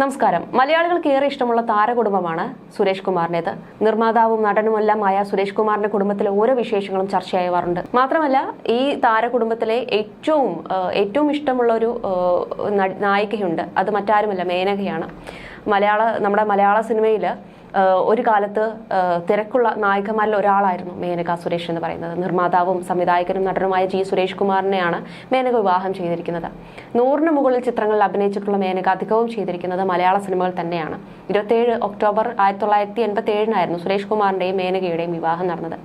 നമസ്കാരം. മലയാളികൾക്ക് ഏറെ ഇഷ്ടമുള്ള താരകുടുംബമാണ് സുരേഷ് കുമാറിന്റേത് നിർമ്മാതാവും നടനുമെല്ലാമായ സുരേഷ് കുമാറിന്റെ കുടുംബത്തിലെ ഓരോ വിശേഷങ്ങളും ചർച്ചയായവാറുണ്ട് മാത്രമല്ല ഈ താരകുടുംബത്തിലെ ഏറ്റവും ഏറ്റവും ഇഷ്ടമുള്ള ഒരു നായികയുണ്ട്. അത് മറ്റാരുമല്ല മേനകയാണ്. മലയാള നമ്മുടെ മലയാള സിനിമയിൽ ഒരു കാലത്ത് തിരക്കുള്ള നായികമാരിൽ ഒരാളായിരുന്നു മേനക സുരേഷ് എന്ന് പറയുന്നത്. നിർമ്മാതാവും സംവിധായകനും നടനുമായ ജി സുരേഷ് കുമാറിനെയാണ് മേനക വിവാഹം ചെയ്തിരിക്കുന്നത്. നൂറിന് മുകളിൽ ചിത്രങ്ങളിൽ അഭിനയിച്ചിട്ടുള്ള മേനക അധികവും ചെയ്തിരിക്കുന്നത് മലയാള സിനിമകൾ തന്നെയാണ്. ഇരുപത്തിയേഴ് ഒക്ടോബർ ആയിരത്തി തൊള്ളായിരത്തി എൺപത്തി ഏഴിനായിരുന്നു സുരേഷ് കുമാറിന്റെയും മേനകയുടെയും വിവാഹം നടന്നത്.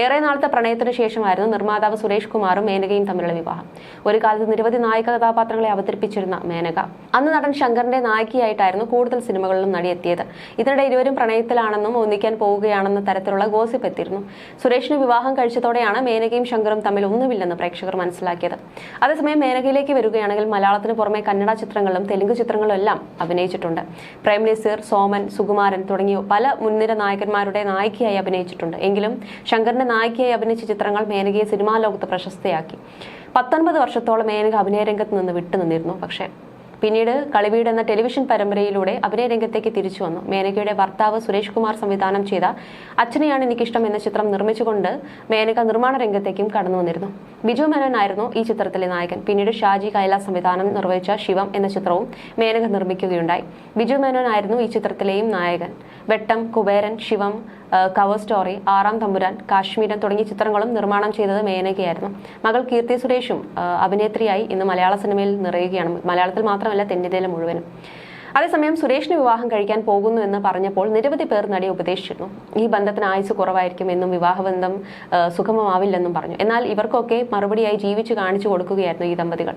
ഏറെ നാളത്തെ പ്രണയത്തിന് ശേഷമായിരുന്നു നിർമ്മാതാവ് സുരേഷ് കുമാറും മേനകയും തമ്മിലുള്ള വിവാഹം. ഒരു കാലത്ത് നിരവധി നായിക കഥാപാത്രങ്ങളെ അവതരിപ്പിച്ചിരുന്ന മേനക. അന്ന് നടൻ ശങ്കറിന്റെ നായികയായിട്ടായിരുന്നു കൂടുതൽ സിനിമകളിലും നടിയെത്തിയത്. ഇതിനിടെ ഇരുവരും പ്രണയത്തിലാണെന്നും ഒന്നിക്കാൻ പോവുകയാണെന്ന തരത്തിലുള്ള ഗോസിപ്പ് എത്തിയിരുന്നു. സുരേഷിന് വിവാഹം കഴിച്ചതോടെയാണ് മേനകയും ശങ്കറും തമ്മിൽ ഒന്നുമില്ലെന്ന് പ്രേക്ഷകർ മനസ്സിലാക്കിയത്. അതേസമയം മേനകയിലേക്ക് വരികയാണെങ്കിൽ മലയാളത്തിന് പുറമെ കന്നഡ ചിത്രങ്ങളിലും തെലുങ്ക് ചിത്രങ്ങളിലും എല്ലാം അഭിനയിച്ചിട്ടുണ്ട്. പ്രേം സോമൻ സുകുമാരൻ തുടങ്ങിയ പല മുൻനിര നായകന്മാരുടെ നായികയായി അഭിനയിച്ചിട്ടുണ്ട്. എങ്കിലും ശങ്കറിന്റെ നായികയായി അഭിനയിച്ച ചിത്രങ്ങൾ മേനകയെ സിനിമാ ലോകത്ത് പ്രശസ്തയാക്കി. പത്തൊൻപത് വർഷത്തോളം മേനക അഭിനയ രംഗത്ത് നിന്ന് വിട്ടുനിന്നിരുന്നു. പക്ഷേ പിന്നീട് കളിവീട് എന്ന ടെലിവിഷൻ പരമ്പരയിലൂടെ അഭിനയ രംഗത്തേക്ക് തിരിച്ചു വന്നു. മേനകയുടെ ഭർത്താവ് സുരേഷ് കുമാർ സംവിധാനം ചെയ്ത അച്ഛനെയാണ് എനിക്കിഷ്ടം എന്ന ചിത്രം നിർമ്മിച്ചുകൊണ്ട് മേനക നിർമ്മാണ രംഗത്തേക്കും കടന്നു വന്നിരുന്നു. ബിജു മേനോൻ ആയിരുന്നു ഈ ചിത്രത്തിലെ നായകൻ. പിന്നീട് ഷാജി കൈലാസ് സംവിധാനം നിർവഹിച്ച ശിവം എന്ന ചിത്രവും മേനക നിർമ്മിക്കുകയുണ്ടായി. ബിജു മേനോൻ ആയിരുന്നു ഈ ചിത്രത്തിലെയും നായകൻ. വെട്ടം കുബേരൻ ശിവം കവർ സ്റ്റോറി ആറാം തമ്പുരാൻ കാശ്മീരൻ തുടങ്ങിയ ചിത്രങ്ങളും നിർമ്മാണം ചെയ്തത് മേനകയായിരുന്നു. മകൾ കീർത്തി സുരേഷും അഭിനേത്രിയായി ഇന്ന് മലയാള സിനിമയിൽ നിറയുകയാണ്. മലയാളത്തിൽ മാത്രമല്ല തെന്നിന്ത്യയിലെ മുഴുവനും. അതേസമയം സുരേഷിന് വിവാഹം കഴിക്കാൻ പോകുന്നു എന്ന് പറഞ്ഞപ്പോൾ നിരവധി പേർ നടിയെ ഉപദേശിച്ചിരുന്നു. ഈ ബന്ധത്തിന് ആയുസ് കുറവായിരിക്കും എന്നും വിവാഹബന്ധം സുഗമമാവില്ലെന്നും പറഞ്ഞു. എന്നാൽ ഇവർക്കൊക്കെ മറുപടിയായി ജീവിച്ചു കാണിച്ചു കൊടുക്കുകയായിരുന്നു ഈ ദമ്പതികൾ.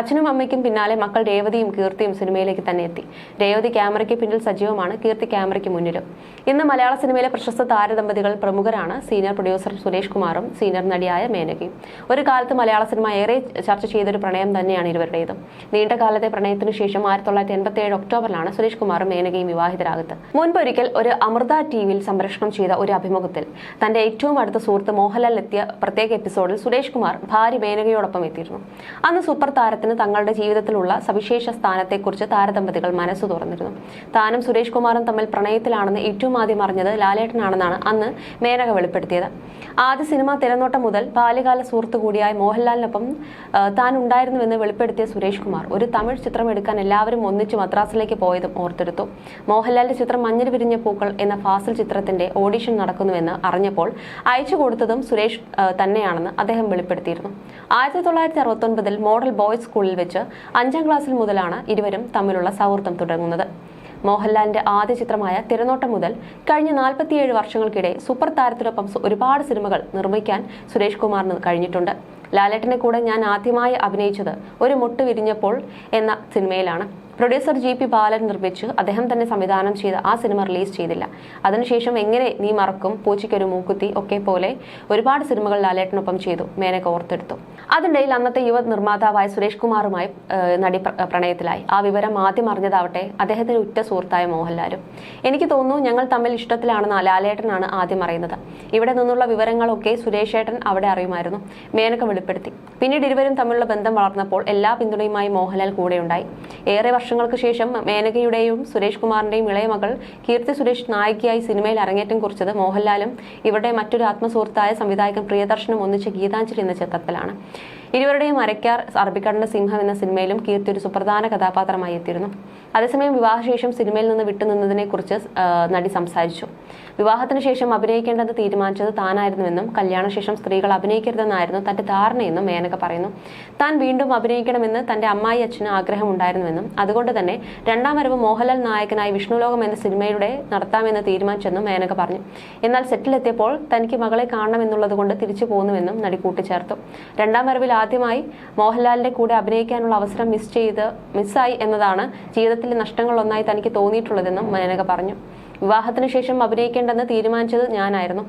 അച്ഛനും അമ്മയ്ക്കും പിന്നാലെ മക്കൾ രേവതിയും കീർത്തിയും സിനിമയിലേക്ക് തന്നെ എത്തി. രേവതി ക്യാമറയ്ക്ക് പിന്നിൽ സജീവമാണ് കീർത്തി ക്യാമറയ്ക്ക് മുന്നിലും. ഇന്ന് മലയാള സിനിമയിലെ പ്രശസ്ത താരദമ്പതികൾ പ്രമുഖരാണ് സീനിയർ പ്രൊഡ്യൂസർ സുരേഷ് കുമാറും സീനിയർ നടിയായ മേനകയും. ഒരു കാലത്ത് മലയാള സിനിമ ഏറെ ചർച്ച ചെയ്തൊരു പ്രണയം തന്നെയാണ് ഇരുവരുടേതും. നീണ്ട കാലത്തെ പ്രണയത്തിനു ശേഷം ആയിരത്തി തൊള്ളായിരത്തി എൺപത്തി ഏഴ് ഒക്ടോബറിലാണ് സുരേഷ് കുമാറും മേനകയും വിവാഹിതരാകുന്നത്. മുൻപൊരിക്കൽ ഒരു അമൃത ടി വിയിൽ സംപ്രേഷണം ചെയ്ത ഒരു അഭിമുഖത്തിൽ തന്റെ ഏറ്റവും അടുത്ത സുഹൃത്ത് മോഹൻലാൽ എത്തിയ പ്രത്യേക എപ്പിസോഡിൽ സുരേഷ് കുമാർ ഭാര്യ മേനകയോടൊപ്പം എത്തിയിരുന്നു. അന്ന് സൂപ്പർ താരത്തിന് തങ്ങളുടെ ജീവിതത്തിലുള്ള സവിശേഷ സ്ഥാനത്തെക്കുറിച്ച് താരദമ്പതികൾ മനസ്സ് തുറന്നിരുന്നു. താനും സുരേഷ് കുമാറും തമ്മിൽ പ്രണയത്തിലാണെന്ന് ഏറ്റവും ആദ്യം അറിഞ്ഞത് ലാലേട്ടനാണെന്നാണ് അന്ന് മേനക വെളിപ്പെടുത്തിയത്. ആദ്യ സിനിമ തിരനോട്ടം മുതൽ ബാല്യകാല സുഹൃത്തു കൂടിയായ മോഹൻലാലിനൊപ്പം താൻ ഉണ്ടായിരുന്നുവെന്ന് വെളിപ്പെടുത്തിയ സുരേഷ് കുമാർ ഒരു തമിഴ് ചിത്രം എടുക്കാൻ എല്ലാവരും ഒന്നിച്ച് മദ്രാസിലേക്ക് പോയതും ഓർത്തെടുത്തു. മോഹൻലാലിന്റെ ചിത്രം മഞ്ഞിൽ വിരിഞ്ഞ പൂക്കൾ എന്ന ഫാസിൽ ചിത്രത്തിന്റെ ഓഡിഷൻ നടക്കുന്നുവെന്ന് അറിഞ്ഞപ്പോൾ അയച്ചു കൊടുത്തതും സുരേഷ് തന്നെയാണെന്ന് അദ്ദേഹം വെളിപ്പെടുത്തിയിരുന്നു. ആയിരത്തി തൊള്ളായിരത്തി അറുപത്തൊൻപതിൽ മോഡൽ ബോയ്സ് സ്കൂളിൽ വെച്ച് അഞ്ചാം ക്ലാസ്സിൽ മുതലാണ് ഇരുവരും തമ്മിലുള്ള സൗഹൃദം തുടങ്ങുന്നത്. മോഹൻലാലിന്റെ ആദ്യ ചിത്രമായ തിരനോട്ടം മുതൽ കഴിഞ്ഞ നാൽപ്പത്തിയേഴ് വർഷങ്ങൾക്കിടെ സൂപ്പർ താരത്തിനൊപ്പം ഒരുപാട് സിനിമകൾ നിർമ്മിക്കാൻ സുരേഷ് കുമാറിന് കഴിഞ്ഞിട്ടുണ്ട്. ലാലേട്ടനെ കൂടെ ഞാൻ ആദ്യമായി അഭിനയിച്ചത് ഒരു മുട്ട് വിരിഞ്ഞപ്പോൾ എന്ന സിനിമയിലാണ്. പ്രൊഡ്യൂസർ ജി പി ബാലൻ നിർമ്മിച്ച് അദ്ദേഹം തന്നെ സംവിധാനം ചെയ്ത ആ സിനിമ റിലീസ് ചെയ്തില്ല. അതിനുശേഷം എങ്ങനെ നീ മറക്കും പൂച്ചയ്ക്കൊരു മൂക്കുത്തി ഒക്കെ പോലെ ഒരുപാട് സിനിമകൾ ലാലേട്ടനൊപ്പം ചെയ്തു മേനക ഓർത്തെടുത്തു. അതിനിടയിൽ അന്നത്തെ യുവ നിർമ്മാതാവായ സുരേഷ് കുമാറുമായി നടി പ്ര- പ്രണയത്തിലായി. ആ വിവരം ആദ്യം അറിഞ്ഞതാവട്ടെ അദ്ദേഹത്തിന് ഉറ്റ സുഹൃത്തായ മോഹൻലാലും. എനിക്ക് തോന്നുന്നു ഞങ്ങൾ തമ്മിൽ ഇഷ്ടത്തിലാണെന്ന് ലാലേട്ടനാണ് ആദ്യം അറിയുന്നത്. ഇവിടെ നിന്നുള്ള വിവരങ്ങളൊക്കെ സുരേഷേട്ടൻ അവിടെ അറിയുമായിരുന്നു. മേനക വെളിപ്പെടുത്തി പിന്നീട് ഇരുവരും തമ്മിലുള്ള ബന്ധം വളർന്നപ്പോൾ എല്ലാ പിന്തുണയുമായി മോഹൻലാൽ കൂടെയുണ്ടായി. ഏറെ വർഷങ്ങൾക്ക് ശേഷം മേനകയുടെയും സുരേഷ് കുമാറിന്റെയും ഇളയ മകൾ കീർത്തി സുരേഷ് നായികയായി സിനിമയിൽ അരങ്ങേറ്റം കുറിച്ചത് മോഹൻലാലും ഇവരുടെ മറ്റൊരു ആത്മസുഹൃത്തായ സംവിധായകൻ പ്രിയദർശനും ഒന്നിച്ച ഗീതാഞ്ജലി എന്ന ചിത്രത്തിലാണ് ഇരുവരുടെയും അരക്കാർ അറബിക്കടന്റെ സിംഹം എന്ന സിനിമയിലും കീർത്തി ഒരു സുപ്രധാന കഥാപാത്രമായി എത്തിയിരുന്നു. അതേസമയം വിവാഹശേഷം സിനിമയിൽ നിന്ന് വിട്ടുനിന്നതിനെ കുറിച്ച് നടി സംസാരിച്ചു. വിവാഹത്തിന് ശേഷം അഭിനയിക്കേണ്ടത് തീരുമാനിച്ചത് താനായിരുന്നുവെന്നും കല്യാണശേഷം സ്ത്രീകൾ അഭിനയിക്കരുതെന്നായിരുന്നു തന്റെ ധാരണയെന്നും മേനക പറയുന്നു. താൻ വീണ്ടും അഭിനയിക്കണമെന്ന് തന്റെ അമ്മായി അച്ഛന് ആഗ്രഹമുണ്ടായിരുന്നുവെന്നും അതുകൊണ്ട് തന്നെ രണ്ടാം വരവ് മോഹൻലാൽ നായകനായി വിഷ്ണുലോകം എന്ന സിനിമയുടെ നടത്താമെന്ന് തീരുമാനിച്ചെന്നും മേനക പറഞ്ഞു. എന്നാൽ സെറ്റിലെത്തിയപ്പോൾ തനിക്ക് മകളെ കാണണമെന്നുള്ളത് കൊണ്ട് തിരിച്ചു പോകുന്നുവെന്നും നടി കൂട്ടിച്ചേർത്തു. രണ്ടാം വരവിൽ ആദ്യമായി മോഹൻലാലിന്റെ കൂടെ അഭിനയിക്കാനുള്ള അവസരം മിസ് ചെയ്ത് മിസ്സായി എന്നതാണ് ജീവിതത്തിലെ നഷ്ടങ്ങളൊന്നായി തനിക്ക് തോന്നിയിട്ടുള്ളതെന്നും മേനക പറഞ്ഞു. വിവാഹത്തിന് ശേഷം അഭിനയിക്കേണ്ടെന്ന് തീരുമാനിച്ചത് ഞാനായിരുന്നു.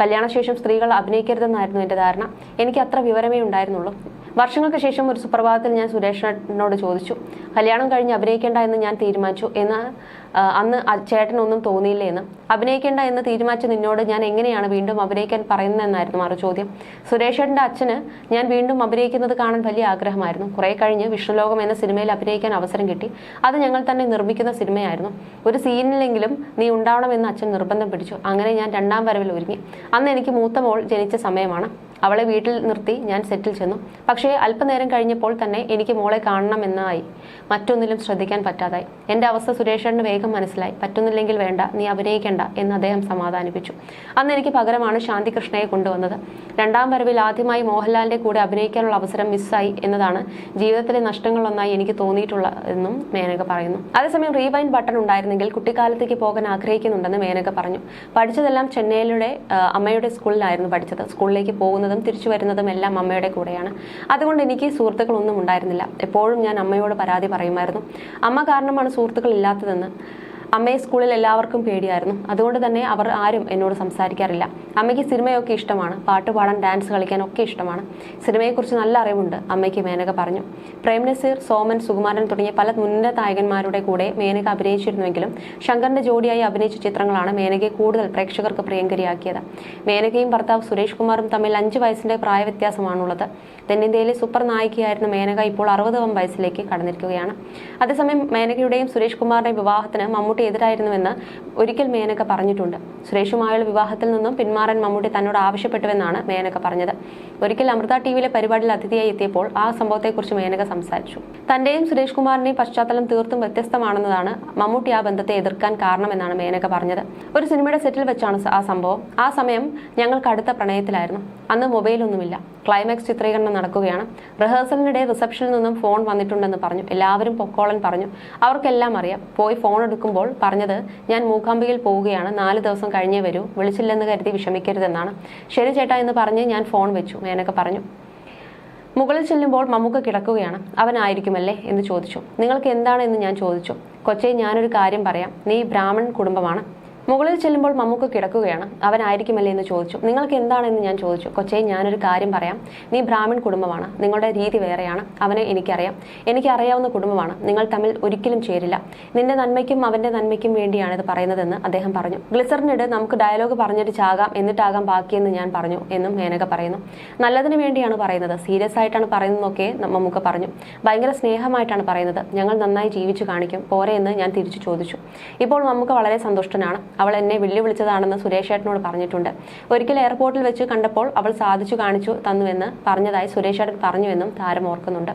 കല്യാണശേഷം സ്ത്രീകൾ അഭിനയിക്കരുതെന്നായിരുന്നു എന്റെ ധാരണ. എനിക്ക് അത്ര വിവരമേ ഉണ്ടായിരുന്നുള്ളൂ. വർഷങ്ങൾക്ക് ശേഷം ഒരു സുപ്രഭാതത്തിൽ ഞാൻ സുരേഷിനോട് ചോദിച്ചു കല്യാണം കഴിഞ്ഞ് അഭിനയിക്കേണ്ട എന്ന് ഞാൻ തീരുമാനിച്ചു എന്ന് അന്ന് ചേട്ടനൊന്നും തോന്നിയില്ല എന്ന്. അഭിനയിക്കേണ്ട എന്ന് തീരുമാനിച്ച നിന്നോട് ഞാൻ എങ്ങനെയാണ് വീണ്ടും അഭിനയിക്കാൻ പറയുന്നതെന്നായിരുന്നു മറു ചോദ്യം. സുരേഷേട്ടന്റെ അച്ഛന് ഞാൻ വീണ്ടും അഭിനയിക്കുന്നത് കാണാൻ വലിയ ആഗ്രഹമായിരുന്നു. കുറേ കഴിഞ്ഞ് വിഷ്ണുലോകം എന്ന സിനിമയിൽ അഭിനയിക്കാൻ അവസരം കിട്ടി. അത് ഞങ്ങൾ തന്നെ നിർമ്മിക്കുന്ന സിനിമയായിരുന്നു. ഒരു സീനിലെങ്കിലും നീ ഉണ്ടാവണമെന്ന് അച്ഛൻ നിർബന്ധം പിടിച്ചു. അങ്ങനെ ഞാൻ രണ്ടാം വരവിൽ ഒരുങ്ങി. അന്ന് എനിക്ക് മൂത്ത മോൾ ജനിച്ച സമയമാണ്. അവളെ വീട്ടിൽ നിർത്തി ഞാൻ സെറ്റിൽ ചെന്നു. പക്ഷേ അല്പനേരം കഴിഞ്ഞപ്പോൾ തന്നെ എനിക്ക് മോളെ കാണണമെന്നായി. മറ്റൊന്നിലും ശ്രദ്ധിക്കാൻ പറ്റാതായി. എന്റെ അവസ്ഥ സുരേഷേട്ടന് വേഗം മനസ്സിലായി. പറ്റുന്നില്ലെങ്കിൽ വേണ്ട നീ അഭിനയിക്കേണ്ട എന്ന് അദ്ദേഹം സമാധാനിപ്പിച്ചു. അന്ന് എനിക്ക് പകരമാണ് ശാന്തികൃഷ്ണയെ കൊണ്ടുവന്നത്. രണ്ടാം വരവിൽ ആദ്യമായി മോഹൻലാലിന്റെ കൂടെ അഭിനയിക്കാനുള്ള അവസരം മിസ്സായി എന്നതാണ് ജീവിതത്തിലെ നഷ്ടങ്ങളൊന്നായി എനിക്ക് തോന്നിയിട്ടുള്ള എന്നും മേനക പറയുന്നു. അതേസമയം റീവൈൻഡ് ബട്ടൺ ഉണ്ടായിരുന്നെങ്കിൽ കുട്ടിക്കാലത്തേക്ക് പോകാൻ ആഗ്രഹിക്കുന്നുണ്ടെന്ന് മേനക പറഞ്ഞു. പഠിച്ചതെല്ലാം ചെന്നൈയിലൂടെ അമ്മയുടെ സ്കൂളിലായിരുന്നു പഠിച്ചത്. സ്കൂളിലേക്ക് പോകുന്നതും തിരിച്ചു വരുന്നതും എല്ലാം അമ്മയുടെ കൂടെയാണ്. അതുകൊണ്ട് എനിക്ക് സുഹൃത്തുക്കളൊന്നും ഉണ്ടായിരുന്നില്ല. എപ്പോഴും ഞാൻ അമ്മയോട് പരാതി പറയുമായിരുന്നു. അമ്മ കാരണമാണ് സുഹൃത്തുക്കൾ ഇല്ലാത്തതെന്ന്. അമ്മയെ സ്കൂളിൽ എല്ലാവർക്കും പേടിയായിരുന്നു. അതുകൊണ്ട് തന്നെ അവർ ആരും എന്നോട് സംസാരിക്കാറില്ല. അമ്മയ്ക്ക് സിനിമയൊക്കെ ഇഷ്ടമാണ്. പാട്ട് പാടാൻ ഡാൻസ് കളിക്കാൻ ഒക്കെ ഇഷ്ടമാണ്. സിനിമയെക്കുറിച്ച് നല്ല അറിവുണ്ട് അമ്മയ്ക്ക് മേനക പറഞ്ഞു. പ്രേം നസീർ സോമൻ സുകുമാരൻ തുടങ്ങിയ പല മുൻനിര നായകന്മാരുടെ കൂടെ മേനക അഭിനയിച്ചിരുന്നുവെങ്കിലും ശങ്കറിന്റെ ജോഡിയായി അഭിനയിച്ച ചിത്രങ്ങളാണ് മേനകയെ കൂടുതൽ പ്രേക്ഷകർക്ക് പ്രിയങ്കരിയാക്കിയത്. മേനകയും ഭർത്താവ് സുരേഷ് കുമാറും തമ്മിൽ അഞ്ച് വയസ്സിന്റെ പ്രായ വ്യത്യാസമാണുള്ളത് തെന്നിന്ത്യയിലെ സൂപ്പർ നായികയായിരുന്ന മേനക ഇപ്പോൾ അറുപതാം വയസ്സിലേക്ക് കടന്നിരിക്കുകയാണ്. അതേസമയം മേനകയുടെയും സുരേഷ് കുമാറിന്റെയും വിവാഹത്തിന് മമ്മൂട്ടി എതിരായിരുന്നുവെന്ന് ഒരിക്കൽ മേനക പറഞ്ഞിട്ടുണ്ട്. സുരേഷുമായുള്ള വിവാഹത്തിൽ നിന്നും പിന്മാറാൻ മമ്മൂട്ടി തന്നോട് ആവശ്യപ്പെട്ടുവെന്നാണ് മേനക പറഞ്ഞത്. ഒരിക്കൽ അമൃത ടി വിയിലെ പരിപാടിയിൽ അതിഥിയായി എത്തിയപ്പോൾ ആ സംഭവത്തെക്കുറിച്ച് മേനക സംസാരിച്ചു. തന്റെയും സുരേഷ് കുമാറിന്റെയും പശ്ചാത്തലം തീർത്തും വ്യത്യസ്തമാണെന്നതാണ് മമ്മൂട്ടി ആ ബന്ധത്തെ എതിർക്കാൻ കാരണമെന്നാണ് മേനക പറഞ്ഞത്. ഒരു സിനിമയുടെ സെറ്റിൽ വെച്ചാണ് ആ സംഭവം. ആ സമയം ഞങ്ങൾക്ക് അടുത്ത പ്രണയത്തിലായിരുന്നു. അന്ന് മൊബൈലൊന്നുമില്ല. ക്ലൈമാക്സ് ചിത്രീകരണം നടക്കുകയാണ്. റിഹേഴ്സലിനിടെ റിസപ്ഷനിൽ നിന്നും ഫോൺ വന്നിട്ടുണ്ടെന്ന് പറഞ്ഞു. എല്ലാവരും പൊക്കോളൻ പറഞ്ഞു. അവർക്കെല്ലാം അറിയാം. പോയി ഫോൺ എടുക്കുമ്പോൾ പറഞ്ഞത് ഞാൻ മൂകാംബികയിൽ പോവുകയാണ്. നാല് ദിവസം കഴിഞ്ഞേ വരൂ. വിളിച്ചില്ലെന്ന് കരുതി വിഷമിക്കരുതെന്നാണ്. ശരി ചേട്ടാ എന്ന് പറഞ്ഞ് ഞാൻ ഫോൺ വെച്ചു. മേനൊക്കെ പറഞ്ഞു. മുകളിൽ ചെല്ലുമ്പോൾ മമ്മൂക്ക കിടക്കുകയാണ്. അവനായിരിക്കുമല്ലേ എന്ന് ചോദിച്ചു. നിങ്ങൾക്ക് എന്താണ്? എന്ന് ഞാൻ ചോദിച്ചു. കൊച്ചെ ഞാനൊരു കാര്യം പറയാം. നീ ബ്രാഹ്മൺ കുടുംബമാണ്. മുകളിൽ ചെല്ലുമ്പോൾ മമ്മൂക്ക കിടക്കുകയാണ്. അവനായിരിക്കുമല്ലേ എന്ന് ചോദിച്ചു. നിങ്ങൾക്ക് എന്താണെന്ന് ഞാൻ ചോദിച്ചു. കൊച്ചേ ഞാനൊരു കാര്യം പറയാം. നീ ബ്രാഹ്മിൺ കുടുംബമാണ്. നിങ്ങളുടെ രീതി വേറെയാണ്. അവനെ എനിക്കറിയാം. എനിക്കറിയാവുന്ന കുടുംബമാണ്. നിങ്ങൾ തമ്മിൽ ഒരിക്കലും ചേരില്ല. നിന്റെ നന്മയ്ക്കും അവന്റെ നന്മയ്ക്കും വേണ്ടിയാണ് ഇത് പറയുന്നതെന്ന് അദ്ദേഹം പറഞ്ഞു. ഗ്ലിസറിനിട് നമുക്ക് ഡയലോഗ് പറഞ്ഞിട്ട് ചാകാം. എന്നിട്ടാകാം ബാക്കിയെന്ന് ഞാൻ പറഞ്ഞു എന്നും മേനക പറയുന്നു. നല്ലതിന് വേണ്ടിയാണ് പറയുന്നത്. സീരിയസ് ആയിട്ടാണ് പറയുന്നതെന്നൊക്കെ മമ്മൂക്ക പറഞ്ഞു. ഭയങ്കര സ്നേഹമായിട്ടാണ് പറയുന്നത്. ഞങ്ങൾ നന്നായി ജീവിച്ചു കാണിക്കും. പോരെ എന്ന് ഞാൻ തിരിച്ചു ചോദിച്ചു. ഇപ്പോൾ മമ്മൂക്ക വളരെ സന്തുഷ്ടനാണ്. അവൾ എന്നെ വെല്ലുവിളിച്ചതാണെന്ന് സുരേഷ് ഏട്ടനോട് പറഞ്ഞിട്ടുണ്ട്. ഒരിക്കൽ എയർപോർട്ടിൽ വെച്ച് കണ്ടപ്പോൾ അവൾ സാധിച്ചു കാണിച്ചു തന്നുവെന്ന് പറഞ്ഞതായി സുരേഷ് ഏട്ടൻ പറഞ്ഞുവെന്നും താരം ഓർക്കുന്നുണ്ട്.